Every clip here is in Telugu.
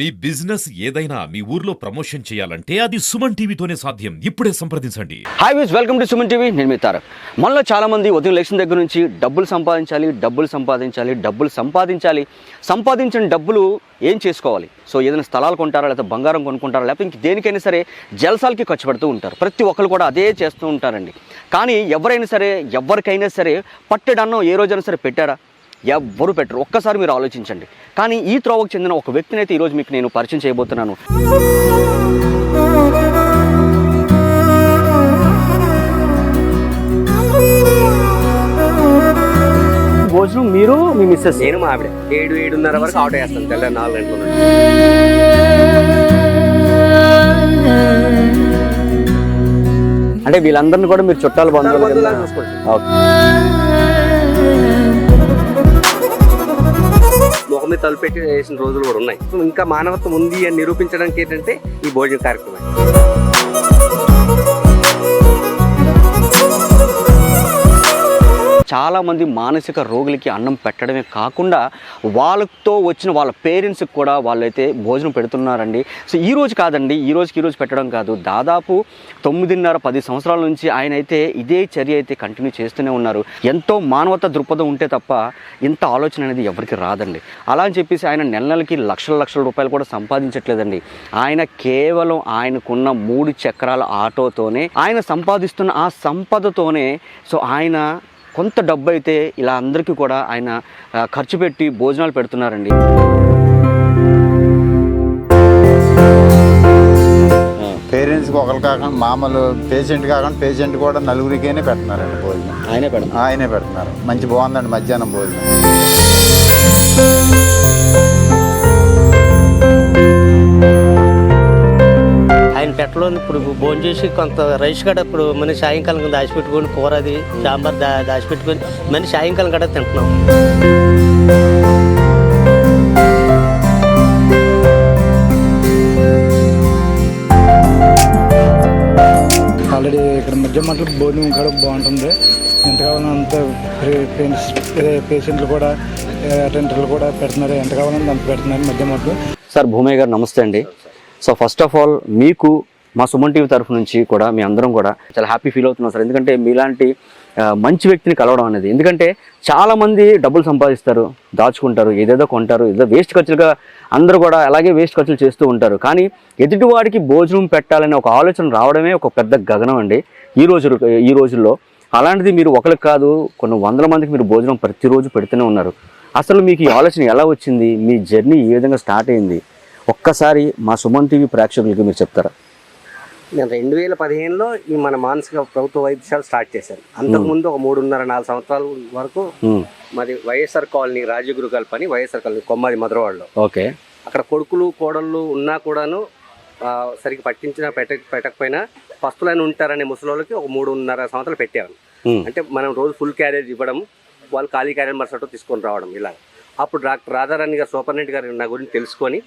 మీ బిజినెస్ ఏదైనా మీ ఊర్లో ప్రమోషన్ చేయాలంటే అది సుమన్ టీవీతోనే సాధ్యం. ఇప్పుడే సంప్రదించండి. హై విస్ వెల్కమ్ టు సుమన్ టీవీ నేను మీ తారక్. మనలో చాలా మంది ఉదయం లక్ష్యం దగ్గర నుంచి డబ్బులు సంపాదించాలి డబ్బులు సంపాదించాలి డబ్బులు సంపాదించాలి. సంపాదించిన డబ్బులు ఏం చేసుకోవాలి? సో ఏదైనా స్థలాలు కొంటారా లేకపోతే బంగారం కొనుక్కుంటారా లేకపోతే ఇంక దేనికైనా సరే జలసాలకి ఖర్చు పెడుతూ ఉంటారు. ప్రతి ఒక్కరు కూడా అదే చేస్తూ ఉంటారండి. కానీ ఎవరైనా సరే ఎవరికైనా సరే పట్టెడన్నం ఏ రోజైనా సరే పెట్టారా? ఎవ్వరు పెట్టరు. ఒక్కసారి మీరు ఆలోచించండి. కానీ ఈ త్రోవకు చెందిన ఒక వ్యక్తిని అయితే ఈరోజు మీకు నేను పరిచయం చేయబోతున్నాను. భోజనం మీరు మీ మిస్సెస్. నేను మా ఆవిడ. ఏడు ఏడున్నర వరకు ఆటో వేస్తాను తెల్ల నాలుగు గంటల అంటే వీళ్ళందరినీ కూడా మీరు చుట్టాలు బంధువులు చూసుకుంటాం. ఓకే. ముఖం మీద తలుపెట్టి వేసిన రోజులు కూడా ఉన్నాయి. సో ఇంకా మానవత్వం ఉంది అని నిరూపించడానికి ఏంటంటే ఈ భోజన కార్యక్రమం. చాలామంది మానసిక రోగులకి అన్నం పెట్టడమే కాకుండా వాళ్ళతో వచ్చిన వాళ్ళ పేరెంట్స్కి కూడా వాళ్ళైతే భోజనం పెడుతున్నారండి. సో ఈ రోజు కాదండి ఈ రోజుకి ఈరోజు పెట్టడం కాదు. దాదాపు తొమ్మిదిన్నర పది సంవత్సరాల నుంచి ఆయన అయితే ఇదే చర్య అయితే కంటిన్యూ చేస్తూనే ఉన్నారు. ఎంతో మానవత దృక్పథం ఉంటే తప్ప ఇంత ఆలోచన అనేది ఎవరికి రాదండి. అలా అని చెప్పేసి ఆయన నెల నెలకి లక్షల లక్షల రూపాయలు కూడా సంపాదించట్లేదండి. ఆయన కేవలం ఆయనకున్న మూడు చక్రాల ఆటోతోనే ఆయన సంపాదిస్తున్న ఆ సంపదతోనే సో ఆయన కొంత డబ్బు అయితే ఇలా అందరికీ కూడా ఆయన ఖర్చు పెట్టి భోజనాలు పెడుతున్నారండి. పేరెంట్స్కి ఒకరు కాకుండా మామూలు పేషెంట్ కాకుండా పేషెంట్ కూడా నలుగురికైనా పెడుతున్నారండి భోజనం. ఆయనే పెడతారు ఆయనే పెడుతున్నారు. మంచి బాగుందండి మధ్యాహ్నం భోజనం. ఆయన పెట్టలో ఇప్పుడు భోజనం చేసి కొంత రైస్ కూడా ఇప్పుడు మన సాయంకాలం దాచిపెట్టుకొని కూర అది సాంబార్ దా దాచిపెట్టుకొని మన సాయంకాలం కూడా తింటున్నాం. ఆల్రెడీ ఇక్కడ మధ్య మట్లు భోజనం కూడా బాగుంటుంది. ఎంత కావాలో అంత పేషెంట్లు కూడా అటెండర్లు కూడా పెడుతున్నారు. ఎంత కావాలంటే అంత పెడుతున్నారు మధ్య మట్లు సార్ భూమయ్య గారు నమస్తే అండి. సో ఫస్ట్ ఆఫ్ ఆల్ మీకు మా సుమన్ టీవీ తరఫు నుంచి కూడా మీ అందరం కూడా చాలా హ్యాపీ ఫీల్ అవుతున్నాం సార్ ఎందుకంటే మీలాంటి మంచి వ్యక్తిని కలవడం అనేది. ఎందుకంటే చాలామంది డబ్బులు సంపాదిస్తారు దాచుకుంటారు ఏదేదో కొంటారు ఏదో వేస్ట్ ఖర్చులుగా అందరూ కూడా అలాగే వేస్ట్ ఖర్చులు చేస్తూ ఉంటారు. కానీ ఎదుటివాడికి భోజనం పెట్టాలనే ఒక ఆలోచన రావడమే ఒక పెద్ద గగనం అండి. ఈ రోజు ఈ రోజుల్లో అలాంటిది మీరు ఒకరికి కాదు కొన్ని వందల మందికి మీరు భోజనం ప్రతిరోజు పెడుతూనే ఉన్నారు. అసలు మీకు ఈ ఆలోచన ఎలా వచ్చింది? మీ జర్నీ ఏ విధంగా స్టార్ట్ అయింది? ఒక్కసారి మా సుమన్ టీవీ ప్రేక్షకులకి మీరు చెప్తారా? నేను రెండు వేల పదిహేనులో ఈ మన మానసిక ప్రభుత్వ వైద్యశాల స్టార్ట్ చేశాను. అంతకుముందు ఒక మూడున్నర నాలుగు సంవత్సరాల వరకు మాది వైఎస్ఆర్ కాలనీ రాజగురు కల్పని వైఎస్ఆర్ కాలనీ కొమ్మది మధురవాడలో. ఓకే. అక్కడ కొడుకులు కోడళ్ళు ఉన్నా కూడాను సరిగ్గా పట్టించినా పెట్ట పెట్టకపోయినా పస్తులైన ఉంటారనే ముసలోళ్ళకి ఒక మూడున్నర సంవత్సరాలు పెట్టేవాను ఉమ్, అంటే మనం రోజు ఫుల్ క్యారేజ్ ఇవ్వడం వాళ్ళు ఖాళీ క్యారేజ్ మరుసటి తీసుకొని రావడం ఇలా అప్పుడు డాక్టర్ రాధారాణి గారు సూపరింటెండెంట్ గారు నా గురించి తెలుసుకొని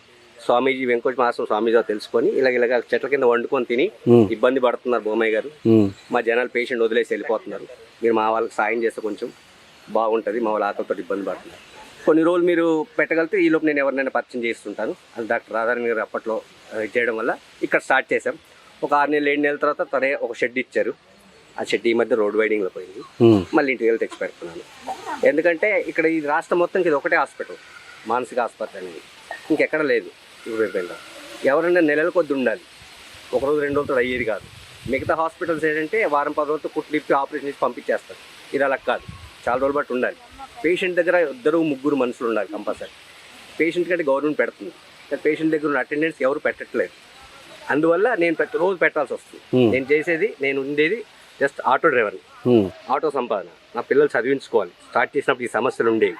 స్వామీజీ వెంకట మాసం స్వామీజీ తెలుసుకొని ఇలాగ ఇలాగ చెట్ల కింద వండుకొని తిని ఇబ్బంది పడుతున్నారు బొమ్మయ్య గారు. మా జనాలు పేషెంట్ వదిలేసి వెళ్ళిపోతున్నారు. మీరు మా వాళ్ళకి సాయం చేస్తే కొంచెం బాగుంటుంది మా వాళ్ళ ఆకలితో ఇబ్బంది పడుతున్నారు. కొన్ని రోజులు మీరు పెట్టగలిగితే ఈ లోపు నేను ఎవరినైనా పరిచయం చేస్తుంటాను. అది డాక్టర్ రాధారాణి గారు అప్పట్లో చేయడం వల్ల ఇక్కడ స్టార్ట్ చేసాం ఒక ఆరు నెలలు ఏడు నెలల తర్వాత తనే ఒక షెడ్ ఇచ్చారు. ఆ షెడ్ ఈ మధ్య రోడ్ వైడింగ్లో పోయింది. మళ్ళీ ఇంటికి వెళ్ళి తెచ్చి పెడుతున్నాను. ఎందుకంటే ఇక్కడ ఈ రాష్ట్రం మొత్తం ఇది ఒకటే హాస్పిటల్ మానసిక ఆసుపత్రి అనేది. ఇంకెక్కడ లేదు. ఇప్పుడు రేపు ఎవరైనా నెలల కొద్ది ఉండాలి. ఒక రోజు రెండు రోజులతో అయ్యేది కాదు. మిగతా హాస్పిటల్స్ ఏంటంటే వారం పది రోజులతో కుట్లిప్పి ఆపరేషన్ చేసి పంపించేస్తారు. ఇది అలా కాదు. చాలా రోజులు బట్టి ఉండాలి. పేషెంట్ దగ్గర ఇద్దరు ముగ్గురు మనుషులు ఉండాలి కంపల్సరీ. పేషెంట్ కంటే గవర్నమెంట్ పెడుతుంది. కానీ పేషెంట్ దగ్గర ఉన్న అటెండెన్స్ ఎవరు పెట్టట్లేదు. అందువల్ల నేను ప్రతి రోజు పెట్టాల్సి వస్తుంది. నేను చేసేది నేను ఉండేది జస్ట్ ఆటో డ్రైవర్ని. ఆటో సంపాదన. నా పిల్లలు చదివించుకోవాలి. స్టార్ట్ చేసినప్పుడు ఈ సమస్యలు ఉండేవి.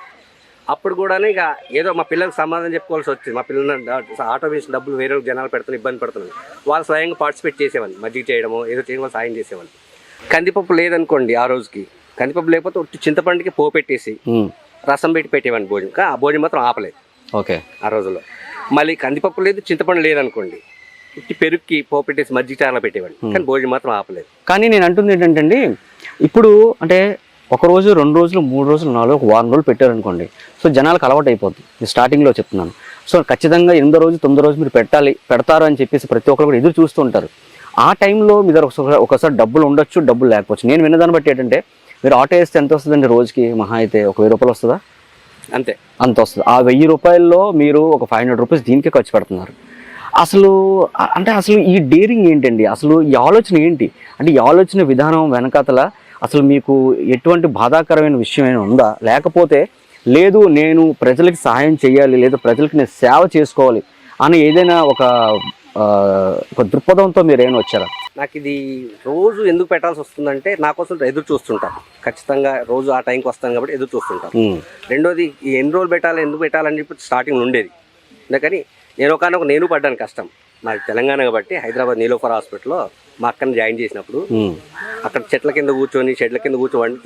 అప్పుడు కూడా ఇక ఏదో మా పిల్లలకు సమాధానం చెప్పుకోవాల్సి వచ్చింది. మా పిల్లలు ఆటో వేసిన డబ్బులు వేరే జనాలు పెడుతున్నారు ఇబ్బంది పడుతున్నారు వాళ్ళు స్వయంగా పార్టిసిపేట్ చేసేవాళ్ళు మజ్జిగ చేయడమో ఏదో చేయడం సాయం చేసేవాళ్ళు. కందిపప్పు లేదనుకోండి ఆ రోజుకి. కందిపప్పు లేకపోతే ఒట్టి చింతపండుకి పో పెట్టేసి ఉమ్, రసం పెట్టి పెట్టేవాడిని భోజనం. కానీ ఆ భోజనం మాత్రం ఆపలేదు. ఓకే. ఆ రోజుల్లో. మళ్ళీ కందిపప్పు లేదు చింతపండు లేదనుకోండి. ఉట్టి పెరుగుకి పో పెట్టేసి మజ్జిగ చాలా పెట్టేవాడిని. కానీ భోజనం మాత్రం ఆపలేదు. కానీ నేను అంటుంది ఏంటంటే ఇప్పుడు అంటే ఒక రోజు రెండు రోజులు మూడు రోజులు నాలుగు ఒక వారం రోజులు పెట్టారనుకోండి. సో జనాలకు అలవాటు అయిపోతుంది నేను స్టార్టింగ్లో చెప్తున్నాను. సో ఖచ్చితంగా ఎనిమిదో రోజు తొమ్మిదో రోజు మీరు పెట్టాలి పెడతారు అని చెప్పేసి ప్రతి ఒక్కరు కూడా ఎదురు చూస్తూ ఉంటారు. ఆ టైంలో మీ దగ్గర ఒకసారి ఒకసారి డబ్బులు ఉండొచ్చు డబ్బులు లేకపోవచ్చు. నేను విన్నదాన్ని బట్టి ఏంటంటే మీరు ఆటో వేస్తే ఎంత వస్తుందండి రోజుకి? మహా అయితే ఒక వెయ్యి రూపాయలు వస్తుందా? అంతే. అంత వస్తుంది. ఆ వెయ్యి రూపాయల్లో మీరు ఒక ఫైవ్ హండ్రెడ్ రూపీస్ దీనికే ఖర్చు పెడుతున్నారు. అసలు అంటే అసలు ఈ డేరింగ్ ఏంటండి? అసలు ఈ ఆలోచన ఏంటి? అంటే ఈ ఆలోచన విధానం వెనకాతల అసలు మీకు ఎటువంటి బాధాకరమైన విషయం ఏమైనా ఉందా? లేకపోతే లేదు నేను ప్రజలకి సహాయం చేయాలి లేదా ప్రజలకి నేను సేవ చేసుకోవాలి అని ఏదైనా ఒక ఒక దృక్పథంతో మీరు ఏమైనా వచ్చారా? నాకు ఇది రోజు ఎందుకు పెట్టాల్సి వస్తుందంటే నా కోసం ఎదురు చూస్తుంటాను ఖచ్చితంగా రోజు ఆ టైంకి వస్తాను కాబట్టి ఎదురు చూస్తుంటాను రెండోది ఎన్ని రోజులు పెట్టాలి ఎందుకు పెట్టాలని చెప్పి స్టార్టింగ్ ఉండేది అందుకని నేను ఒక నేను పడ్డాను కష్టం. నాకు తెలంగాణ కాబట్టి హైదరాబాద్ నీలోఫర్ హాస్పిటల్లో మా అక్కని జాయిన్ చేసినప్పుడు అక్కడ చెట్ల కింద కూర్చొని చెట్ల కింద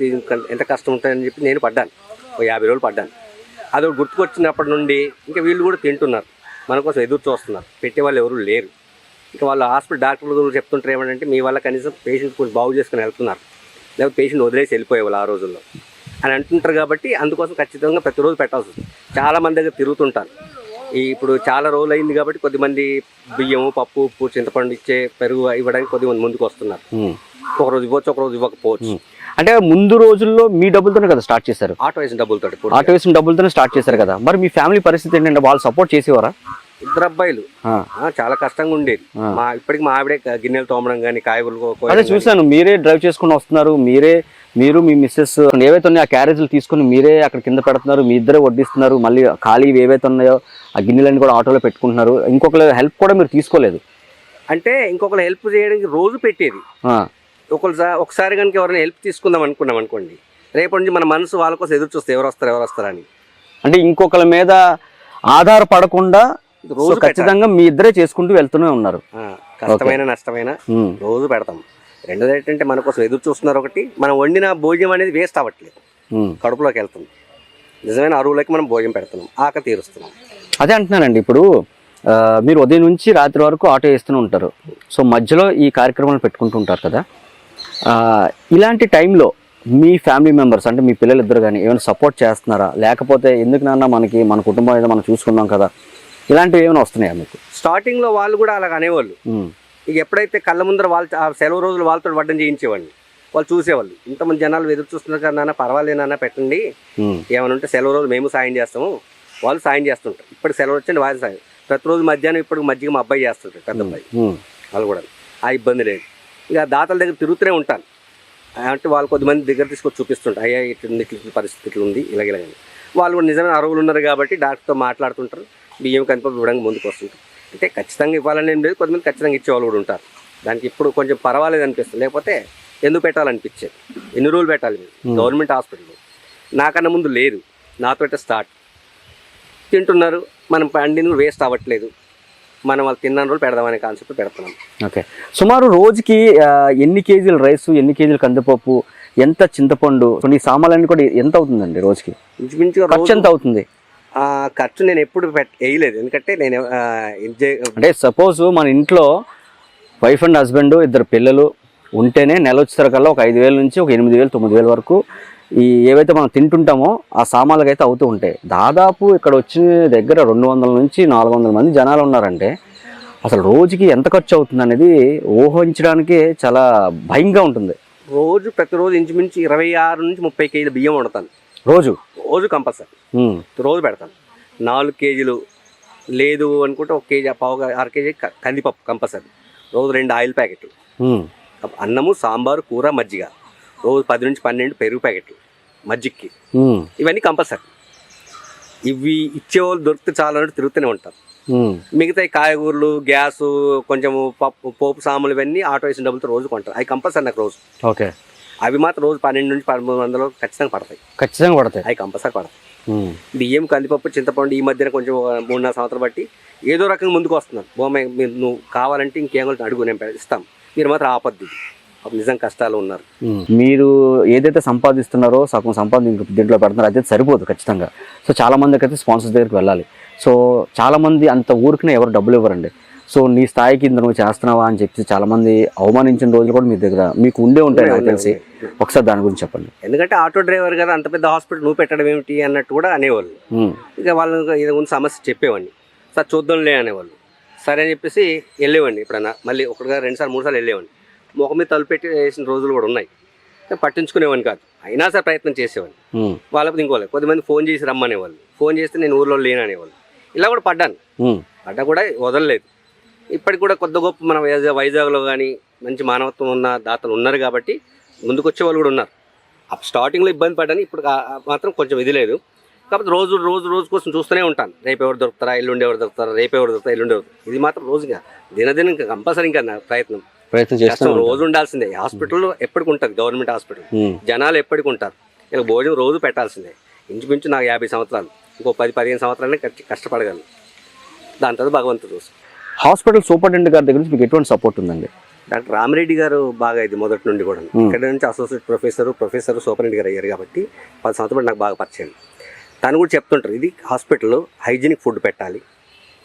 తీ- ఎంత కష్టం ఉంటుందని చెప్పి నేను పడ్డాను. ఒక యాభై రోజులు పడ్డాను. అది గుర్తుకొచ్చినప్పటి నుండి ఇంకా వీళ్ళు కూడా తింటున్నారు. మన కోసం ఎదురు చూస్తున్నారు. పెట్టేవాళ్ళు ఎవరు లేరు. ఇంకా వాళ్ళు హాస్పిటల్ డాక్టర్లు కూడా చెప్తుంటారు ఏమంటే మీ వల్ల కనీసం పేషెంట్ కొంచెం బాగు చేసుకుని వెళ్తున్నారు. లేకపోతే పేషెంట్ వదిలేసి వెళ్ళిపోయేవాళ్ళు ఆ రోజుల్లో. అని అంటుంటారు కాబట్టి అందుకోసం ఖచ్చితంగా ప్రతిరోజు పెట్టాల్సి వస్తుంది. చాలా మంది దగ్గర తిరుగుతుంటాను ఈ ఇప్పుడు చాలా రోజులు అయింది కాబట్టి కొద్దిమంది బియ్యము పప్పు ఉప్పు చింతపండు ఇచ్చే పెరుగు ఇవ్వడానికి కొద్దిమంది ముందుకు వస్తున్నారు. ఒక రోజు ఇవ్వచ్చు ఒక రోజు ఇవ్వకపోవచ్చు. అంటే ముందు రోజుల్లో మీ డబ్బులతోనే కదా స్టార్ట్ చేశారు? ఆటో వేసిన డబ్బులతో ఆటో వేసిన డబ్బులతోనే స్టార్ట్ చేశారు కదా. మరి మీ ఫ్యామిలీ పరిస్థితి ఏంటంటే వాళ్ళు సపోర్ట్ చేసేవారా? ఇద్దరు అబ్బాయిలు. చాలా కష్టంగా ఉండేది. మా ఇప్పటికి మా ఆవిడే గిన్నెలు తోమడం కానీ కాయగూరలు అదే. చూశాను మీరే డ్రైవ్ చేసుకుని వస్తున్నారు మీరే మీరు మీ మిస్సెస్ ఏవైతే ఉన్నాయో ఆ క్యారేజీలు తీసుకుని మీరే అక్కడ కింద పెడుతున్నారు మీ ఇద్దరే వడ్డిస్తున్నారు మళ్ళీ ఖాళీ ఏవైతే ఉన్నాయో ఆ గిన్నెలన్నీ కూడా ఆటోలో పెట్టుకుంటున్నారు. ఇంకొకరు హెల్ప్ కూడా మీరు తీసుకోలేదు. అంటే ఇంకొకరు హెల్ప్ చేయడానికి రోజు పెట్టేది. ఒకరు ఒకసారి కనుక ఎవరైనా హెల్ప్ తీసుకుందాం అనుకున్నాం అనుకోండి రేపటి నుంచి మన మనసు వాళ్ళ కోసం ఎదురు చూస్తే ఎవరు వస్తారు ఎవరు వస్తారని అంటే ఇంకొకరి మీద ఆధారపడకుండా రోజు. ఖచ్చితంగా మీ ఇద్దరే చేసుకుంటూ వెళ్తూనే ఉన్నారు. కష్టమైన నష్టమైన రోజు పెడతాం. రెండోది ఏంటంటే మన కోసం ఎదురు చూస్తున్నారు ఒకటి మనం వండిన భోజనం అనేది వేస్ట్ అవ్వట్లేదు. కడుపులోకి వెళ్తుంది. నిజమైన అరువులకి మనం భోజనం పెడుతున్నాం ఆకలి తీరుస్తున్నాం. అదే అంటున్నానండి ఇప్పుడు మీరు ఉదయం నుంచి రాత్రి వరకు ఆటో వేస్తూనే ఉంటారు. సో మధ్యలో ఈ కార్యక్రమాలు పెట్టుకుంటూ ఉంటారు కదా. ఇలాంటి టైంలో మీ ఫ్యామిలీ మెంబర్స్ అంటే మీ పిల్లలు ఇద్దరు కానీ ఏమైనా సపోర్ట్ చేస్తున్నారా? లేకపోతే ఎందుకు నాన్న మనకి మన కుటుంబం ఏదో మనం చూసుకుందాం కదా. ఇలాంటివి ఏమైనా వస్తున్నాయా మీకు? స్టార్టింగ్లో వాళ్ళు కూడా అలాగ అనేవాళ్ళు. ఇక ఎప్పుడైతే కళ్ళ ముందర వాళ్ళ ఆ సెలవు రోజులు వాళ్ళతో వడ్డం చేయించేవాడిని. వాళ్ళు చూసేవాళ్ళు. ఇంతమంది జనాలు ఎదురు చూస్తున్నారు కదా నాన్న పర్వాలేదన్నా పెట్టండి. ఏమైనా ఉంటే సెలవు రోజులు మేము సాయం చేస్తాము. వాళ్ళు సాయం చేస్తుంటారు. ఇప్పుడు సెలవు వచ్చింది వాళ్ళు సాయం. ప్రతిరోజు మధ్యాహ్నం ఇప్పుడు మధ్యగా మా అబ్బాయి చేస్తుంటారు పెద్ద అబ్బాయి. వాళ్ళు కూడా. ఆ ఇబ్బంది లేదు. ఇక దాతల దగ్గర తిరుగుతూనే ఉంటాను. అంటే వాళ్ళు కొద్దిమంది దగ్గర తీసుకొచ్చి చూపిస్తుంటారు. అయ్యా ఇట్లా ఇట్ల పరిస్థితి ఇట్లా ఉంది ఇలాగ ఇలాగ అని. వాళ్ళు కూడా నిజమైన అరువులు ఉన్నారు కాబట్టి డాక్టర్తో మాట్లాడుతుంటారు. బియ్యం కనిపి ఇవ్వడానికి ముందుకు వస్తుంటారు. అంటే ఖచ్చితంగా ఇవ్వాలని ఏం లేదు. కొంతమంది ఖచ్చితంగా ఇచ్చే వాళ్ళు కూడా ఉంటారు. దానికి ఇప్పుడు కొంచెం పర్వాలేదు అనిపిస్తుంది. లేకపోతే ఎందుకు పెట్టాలనిపించేది? ఎన్ని రోజులు పెట్టాలి? మీరు గవర్నమెంట్ హాస్పిటల్. నాకన్నా ముందు లేదు. నాతో స్టార్ట్. తింటున్నారు. మనం పండిన వేస్ట్ అవ్వట్లేదు. మనం వాళ్ళు తిన్న రోజులు పెడదామనే కాన్సెప్ట్ పెడుతున్నాం. ఓకే. సుమారు రోజుకి ఎన్ని కేజీల రైస్ ఎన్ని కేజీల కందిపప్పు ఎంత చింతపండు? కొన్ని సామాన్లన్నీ కూడా ఎంత అవుతుందండి రోజుకి? ఖర్చు ఎంత అవుతుంది? ఖర్చు నేను ఎప్పుడు వేయలేదు. ఎందుకంటే నేను అంటే సపోజ్ మన ఇంట్లో వైఫ్ అండ్ హస్బెండ్ ఇద్దరు పిల్లలు ఉంటేనే నెల వచ్చేసరికల్లా ఒక ఐదు వేల నుంచి ఒక ఎనిమిది వేలు తొమ్మిది వేల వరకు ఈ ఏవైతే మనం తింటుంటామో ఆ సామాన్లకు అయితే అవుతూ ఉంటాయి. దాదాపు ఇక్కడ వచ్చిన దగ్గర రెండు వందల నుంచి నాలుగు వందల మంది జనాలు ఉన్నారంటే అసలు రోజుకి ఎంత ఖర్చు అవుతుంది అనేది ఊహించడానికి చాలా భయంగా ఉంటుంది. రోజు ప్రతిరోజు ఇంచుమించు ఇరవై ఆరు నుంచి ముప్పై కేజీల బియ్యం వండుతాను. రోజు? రోజు కంపల్సరీ. రోజు పెడతాను నాలుగు కేజీలు లేదు అనుకుంటే ఒక కేజీ పావు అర కేజీ కందిపప్పు కంపల్సరీ. రోజు రెండు ఆయిల్ ప్యాకెట్లు. అన్నము సాంబారు కూర మజ్జిగ. రోజు పది నుంచి పన్నెండు పెరుగు ప్యాకెట్లు. మజ్జిగకి. ఇవన్నీ కంపల్సరీ. ఇవి ఇచ్చేవాళ్ళు దొరికితే చాలా అంటే తిరుగుతూనే ఉంటారు. మిగతా కాయగూరలు గ్యాసు కొంచెము పప్పు పోపు సాములు ఇవన్నీ ఆటో వేసిన డబ్బులతో రోజు కొంటారు. అవి కంపల్సరీ నాకు రోజు. ఓకే. అవి మాత్రం రోజు పన్నెండు నుంచి పదమూడు వందలు ఖచ్చితంగా పడతాయి. ఖచ్చితంగా పడతాయి. అవి కంపల్సరీ పడతాయి. బియ్యం కందిపప్పు చింతపండు ఈ మధ్యన కొంచెం మూడు నాలుగు సంవత్సరాలు బట్టి ఏదో రకంగా ముందుకు వస్తున్నారు. బొమ్మ మీరు నువ్వు కావాలంటే ఇంకేం కావాలంటే అడుగు నేను ఇస్తాం. మీరు మాత్రం ఆపద్దు నిజం కష్టాలు ఉన్నారు. మీరు ఏదైతే సంపాదిస్తున్నారో సగం సంపాదన ఇంక దీంట్లో పెడుతున్నారో అదైతే సరిపోదు ఖచ్చితంగా. సో చాలా మందికి అయితే స్పాన్సర్స్ దగ్గరికి వెళ్ళాలి. సో చాలా మంది అంత ఊరికనే ఎవరు డబ్బులు ఇవ్వరండి. సో నీ స్థాయికి ఇంత నువ్వు చేస్తున్నావా అని చెప్పి చాలా మంది అవమానించిన రోజులు కూడా మీ దగ్గర మీకు ఉండే ఉంటాయి నాకు తెలిసి. ఒకసారి దాని గురించి చెప్పండి. ఎందుకంటే ఆటో డ్రైవర్ కదా అంత పెద్ద హాస్పిటల్ నువ్వు పెట్టడం ఏమిటి అన్నట్టు కూడా అనేవాళ్ళు. ఇక వాళ్ళకి ఇది సమస్య చెప్పేవాడిని. సార్ చూద్దాంలే అనేవాళ్ళు. సరే అని చెప్పేసి వెళ్ళేవాడిని ఇప్పుడన్నా మళ్ళీ ఒకటిగా రెండు సార్లు మూడు సార్లు వెళ్ళేవాడిని. ముఖం మీద తలుపు పెట్టి వేసిన రోజులు కూడా ఉన్నాయి. కానీ పట్టించుకునేవాడిని కాదు. అయినా సరే ప్రయత్నం చేసేవాడిని. వాళ్ళకి ఇంకోలేదు కొద్దిమంది ఫోన్ చేసి రమ్మనేవాళ్ళు. ఫోన్ చేస్తే నేను ఊర్లో లేననేవాళ్ళు. ఇలా కూడా పడ్డాను. పడ్డా కూడా వదలలేదు. ఇప్పటికి కూడా కొద్ది గొప్ప మన వైజాగ్ వైజాగ్లో కానీ మంచి మానవత్వం ఉన్న దాతలు ఉన్నారు కాబట్టి ముందుకు వచ్చే వాళ్ళు కూడా ఉన్నారు. స్టార్టింగ్లో ఇబ్బంది పడ్డాను ఇప్పుడు మాత్రం కొంచెం ఇది లేదు. కాబట్టి రోజు రోజు రోజు కోసం చూస్తూనే ఉంటాను. రేపు ఎవరు దొరుకుతారా ఎల్లుండి ఎవరు దొరుకుతారా రేపు ఎవరు దొరుకుతారా ఎల్లుండి ఎవరు ఇది మాత్రం రోజుగా దినదినం ఇంకా కంపల్సరీ ఇంకా ప్రయత్నం ప్రయత్నం కష్టం చేస్తాను రోజు ఉండాల్సిందే. హాస్పిటల్లో ఎప్పటికి ఉంటుంది గవర్నమెంట్ హాస్పిటల్. జనాలు ఎప్పటికి ఉంటారు ఇక భోజనం రోజు పెట్టాల్సిందే. ఇంచుమించు నాకు యాభై సంవత్సరాలు. ఇంకో పది పదిహేను సంవత్సరాలనే కష్ట- కష్టపడగలను. దాని తర్వాత భగవంతుడు చూసు హాస్పిటల్ సూపరింటెండెంట్ గారి దగ్గర నుంచి మీకు ఎటువంటి సపోర్ట్ ఉందండి? డాక్టర్ రామిరెడ్డి గారు బాగా ఇది మొదటి నుండి కూడా ఇక్కడ నుంచి అసోసియేట్ ప్రొఫెసర్ ప్రొఫెసర్ సూపరింటెండెంట్ గారు అయ్యారు కాబట్టి పది సంవత్సరాలు నాకు బాగా పరిచయం. తను కూడా చెప్తుంటారు ఇది హాస్పిటల్లో హైజీనిక్ ఫుడ్ పెట్టాలి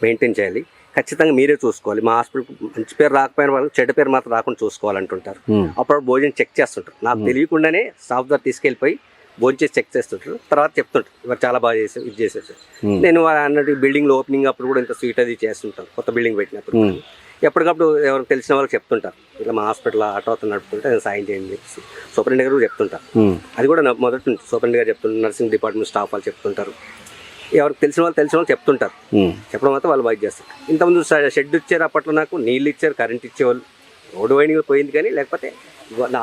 మెయింటైన్ చేయాలి ఖచ్చితంగా మీరే చూసుకోవాలి. మా హాస్పిటల్ మంచి పేరు రాకపోయిన వాళ్ళకి చెడ్డ పేరు మాత్రం రాకుండా చూసుకోవాలంటుంటారు. అప్పుడు భోజనం చెక్ చేస్తుంటారు. నాకు తెలియకుండానే స్టాఫ్ ద్వారా తీసుకెళ్ళిపోయి భోజనం చేసి చెక్ చేస్తుంటారు. తర్వాత చెప్తుంటారు. ఇవాళ చాలా బాగా చేసావు ఇది చేసేసారు Hmm. నేను అన్నట్టు బిల్డింగ్ ఓపెనింగ్ అప్పుడు కూడా ఇంత స్వీట్ అది చేస్తుంటాను కొత్త బిల్డింగ్ పెట్టినప్పుడు Hmm. ఎప్పటికప్పుడు ఎవరికి తెలిసిన వాళ్ళకి చెప్తుంటారు. ఇట్లా మా హాస్పిటల్ ఆటో అతను నడుపుతుంటే నేను సాయం చేయండి చెప్పేసి. సూపరింటెండెంట్ గారు కూడా చెప్తుంటారు. ఉమ్, అది కూడా నా మొదటి నుంచి సూపరింటెండెంట్ గారు చెప్తుంటారు. నర్సింగ్ డిపార్ట్మెంట్ స్టాఫ్ వాళ్ళు చెప్తుంటారు. ఎవరికి తెలిసిన వాళ్ళు తెలిసిన వాళ్ళు చెప్తుంటారు. చెప్పడం మాత్రం వాళ్ళు బాగా చేస్తారు. ఇంతకుముందు షెడ్ ఇచ్చారు అప్పట్లో నాకు నీళ్ళు ఇచ్చారు కరెంట్ ఇచ్చేవాళ్ళు. రోడ్డు వైండింగ్ పోయింది కానీ లేకపోతే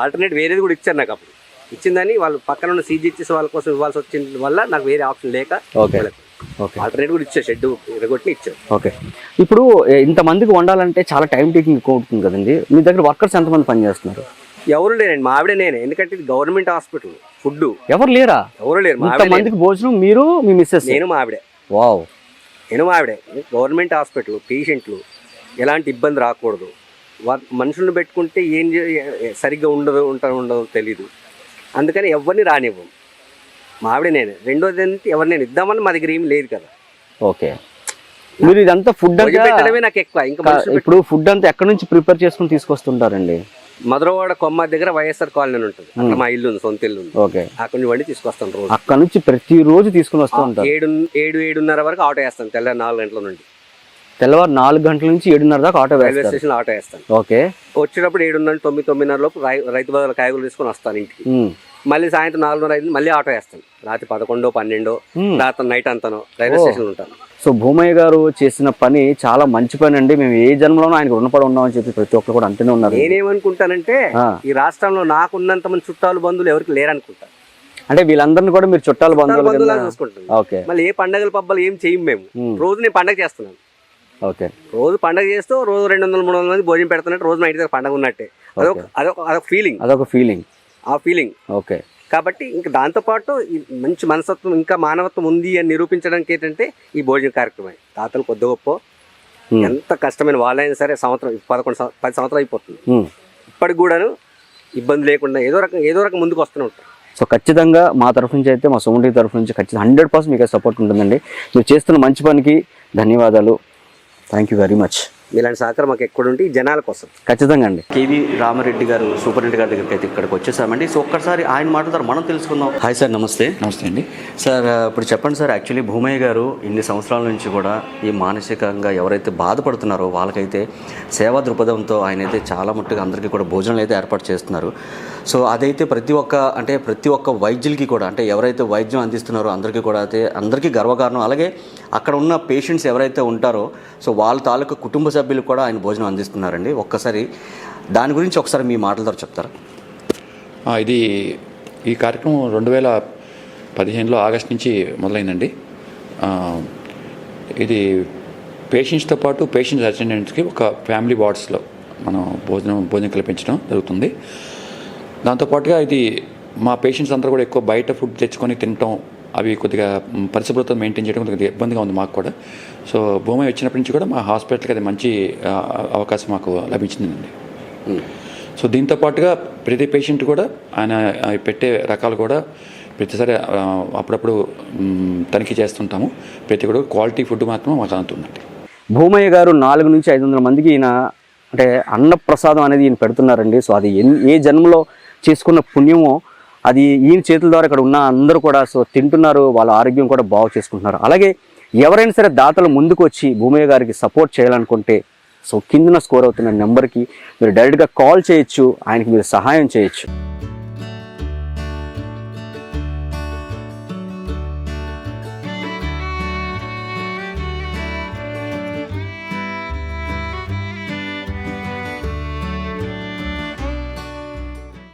ఆల్టర్నేట్ వేరేది కూడా ఇచ్చారు నాకు అప్పుడు. ఇచ్చిందని వాళ్ళు పక్కన ఉన్న సీజీ ఇచ్చేసి వాళ్ళ కోసం ఇవ్వాల్సి వచ్చిన వల్ల నాకు వేరే ఆప్షన్ లేక ఓకే. ఓకే. ఆల్టర్నేట్ కూడా ఇచ్చారు షెడ్ ఎరగొట్టి ఇచ్చారు. ఓకే. ఇప్పుడు ఇంతమందికి వండాలంటే చాలా టైం టేకింగ్ ఎక్కువ అవుతుంది కదండి. మీ దగ్గర వర్కర్స్ ఎంతమంది పనిచేస్తున్నారు? ఎవరు లేరండి మా ఆవిడే నేనే. ఎందుకంటే ఇది గవర్నమెంట్ హాస్పిటల్ ఫుడ్ ఎవరు లేరా? ఎవరు లేరు మా ఆవిడే నేను. ఇంతమందికి భోజనం మీరు మీ మిస్సెస్ నేను మా ఆవిడే. వావ్. నేను మా ఆవిడే. గవర్నమెంట్ హాస్పిటల్ పేషెంట్లు ఎలాంటి ఇబ్బంది రాకూడదు. మనుషులను పెట్టుకుంటే ఏం సరిగ్గా ఉండదు ఉంటారు ఉండదు తెలీదు. అందుకని ఎవరిని రానివ్వం. మా ఆవిడ నేను. రెండోది ఏంటంటే ఎవరిని నేను ఇద్దామని మా దగ్గర ఏం లేదు కదా. ఓకే. మీరు ఇదంతా ఫుడ్ పెట్టడమే నాకు ఎక్కువ. ఇంకా ఇప్పుడు ఫుడ్ అంతా ఎక్కడి నుంచి ప్రిపేర్ చేసుకుని తీసుకొస్తుంటారండి? మధురవాడ కొమ్మ దగ్గర వైఎస్ఆర్ కాలనీ ఉంటుంది. అక్కడ మా ఇల్లు ఉంది సొంత ఇల్లు ఉంది ఓకే. అక్కడ నుంచి వండి తీసుకొస్తాను రోజు. అక్కడ నుంచి ప్రతిరోజు తీసుకుని వస్తూ ఉంటారు. ఏడు ఏడు ఏడున్నర వరకు ఆటో వేస్తాను తెల్ల నాలుగు గంటల నుండి. తెల్లవారు నాలుగు గంటల నుంచి ఏడున్నర దాకా ఆటో రైల్వే స్టేషన్ ఆటో వేస్తాను. ఓకే. వచ్చేటప్పుడు ఏడున్నర తొమ్మిది తొమ్మిదిన్నర లోపు రైతు బజార్ కాయగూరలు తీసుకొని వస్తాను ఇంటికి. మళ్ళీ సాయంత్రం నాలుగున్నర ఐదు మళ్ళీ ఆటో వేస్తాను. రాత్రి పదకొండో పన్నెండో. రాత్రి నైట్ అంతాను రైల్వే. స్టేషన్ ఉంటాను. సో భూమయ్య గారు చేసిన పని చాలా మంచి పని అండి. మేము ఏ జన్మలోనూ ఆయనకు రుణపడి ఉన్నామని చెప్పి ప్రతి ఒక్కరు కూడా అంటూనే ఉన్నారు. నేనేమనుకుంటానంటే. ఈ రాష్ట్రంలో నాకున్నంత మంది చుట్టాలు బంధువులు ఎవరికి లేరనుకుంటా. అంటే వీళ్ళందరినీ కూడా మీరు చుట్టాలు బంధువులు ఓకే. మళ్ళీ ఏ పండగల పబ్బాలు ఏం చేయం మేము. రోజు నేను పండగ చేస్తున్నాను. ఓకే. రోజు పండగ చేస్తూ రోజు రెండు వందల మూడు వందల మంది భోజనం పెడుతున్నట్టు రోజు దగ్గర పండగ ఉన్నట్టే. అదొక అదొక అదొక ఫీలింగ్ అదొక ఫీలింగ్ ఆ ఫీలింగ్ ఓకే. కాబట్టి ఇంకా దాంతోపాటు ఈ మంచి మనస్తత్వం ఇంకా మానవత్వం ఉంది అని నిరూపించడానికి ఏంటంటే ఈ భోజన కార్యక్రమం. తాతలు కొద్ది గొప్ప. ఎంత కష్టమైన వాళ్ళైనా సరే సంవత్సరం పదకొండు పది సంవత్సరాలు అయిపోతుంది. ఇప్పటికి కూడాను ఇబ్బంది లేకుండా ఏదో రకం ఏదో రకం ముందుకు వస్తూనే ఉంటారు. సో ఖచ్చితంగా మా తరఫు నుంచి అయితే మా సోమటి తరఫు నుంచి ఖచ్చితంగా హండ్రెడ్ పర్సెంట్ మీకు సపోర్ట్ ఉంటుందండి. మీరు చేస్తున్న మంచి పనికి ధన్యవాదాలు. థ్యాంక్ యూ వెరీ మచ్ ఇలాంటి సహకారం మాకు ఎక్కడ ఉంటే జనాల కోసం. ఖచ్చితంగా అండి. కేవీ రామారెడ్డి గారు సూపరింటెండెంట్ గారి దగ్గరికి అయితే ఇక్కడికి వచ్చేసామండి. సో ఒక్కసారి ఆయన మాట్లాడతారు మనం తెలుసుకుందాం. హాయ్ సార్ నమస్తే. నమస్తే అండి. సార్ ఇప్పుడు చెప్పండి సార్ యాక్చువల్లీ భూమయ్య గారు ఇన్ని సంవత్సరాల నుంచి కూడా ఈ మానసికంగా ఎవరైతే బాధపడుతున్నారో వాళ్ళకైతే సేవా దృక్పథంతో ఆయన అయితే చాలా మట్టుగా అందరికీ కూడా భోజనాలు అయితే ఏర్పాటు చేస్తున్నారు. సో అదైతే ప్రతి ఒక్క అంటే ప్రతి ఒక్క వైద్యులకి కూడా అంటే ఎవరైతే వైద్యం అందిస్తున్నారో అందరికీ కూడా అయితే అందరికీ గర్వకారణం. అలాగే అక్కడ ఉన్న పేషెంట్స్ ఎవరైతే ఉంటారో సో వాళ్ళ తాలూకు కుటుంబ సభ్యులు కూడా ఆయన భోజనం అందిస్తున్నారండి. ఒక్కసారి దాని గురించి ఒకసారి మీ మాటలతో చెప్తారా? ఇది ఈ కార్యక్రమం రెండు వేల పదిహేనులో ఆగస్ట్ నుంచి మొదలైందండి. ఇది పేషెంట్స్తో పాటు పేషెంట్స్ అటెండెంట్స్కి ఒక ఫ్యామిలీ వార్డ్స్లో మనం భోజనం భోజనం కల్పించడం జరుగుతుంది. దాంతోపాటుగా ఇది మా పేషెంట్స్ అందరూ కూడా ఎక్కువ బయట ఫుడ్ తెచ్చుకొని తినటం అవి కొద్దిగా పరిశుభ్రత మెయింటైన్ చేయడం కొద్దిగా ఇబ్బందిగా ఉంది మాకు కూడా. సో భూమి వచ్చినప్పటి నుంచి కూడా మా హాస్పిటల్కి అది మంచి అవకాశం మాకు లభించిందండి. సో దీంతో పాటుగా ప్రతి పేషెంట్ కూడా ఆయన పెట్టే రకాలు కూడా ప్రతిసారి అప్పుడప్పుడు తనిఖీ చేస్తుంటాము. ప్రతి కూడా క్వాలిటీ ఫుడ్ మాత్రం మాకు అందుతుందండి భూమయ్య గారు నాలుగు నుంచి ఐదు వందల మందికి ఈయన అంటే అన్నప్రసాదం అనేది ఈయన పెడుతున్నారండి. సో అది ఏ జన్మలో చేసుకున్న పుణ్యమో అది ఈయన చేతుల ద్వారా ఇక్కడ ఉన్న అందరూ కూడా సో తింటున్నారు వాళ్ళ ఆరోగ్యం కూడా బాగు చేసుకుంటున్నారు. అలాగే ఎవరైనా సరే దాతలు ముందుకు వచ్చి భూమయ్య గారికి సపోర్ట్ చేయాలనుకుంటే సో కిందన స్కోర్ అవుతున్న నెంబర్కి మీరు డైరెక్ట్గా కాల్ చేయొచ్చు ఆయనకి మీరు సహాయం చేయొచ్చు.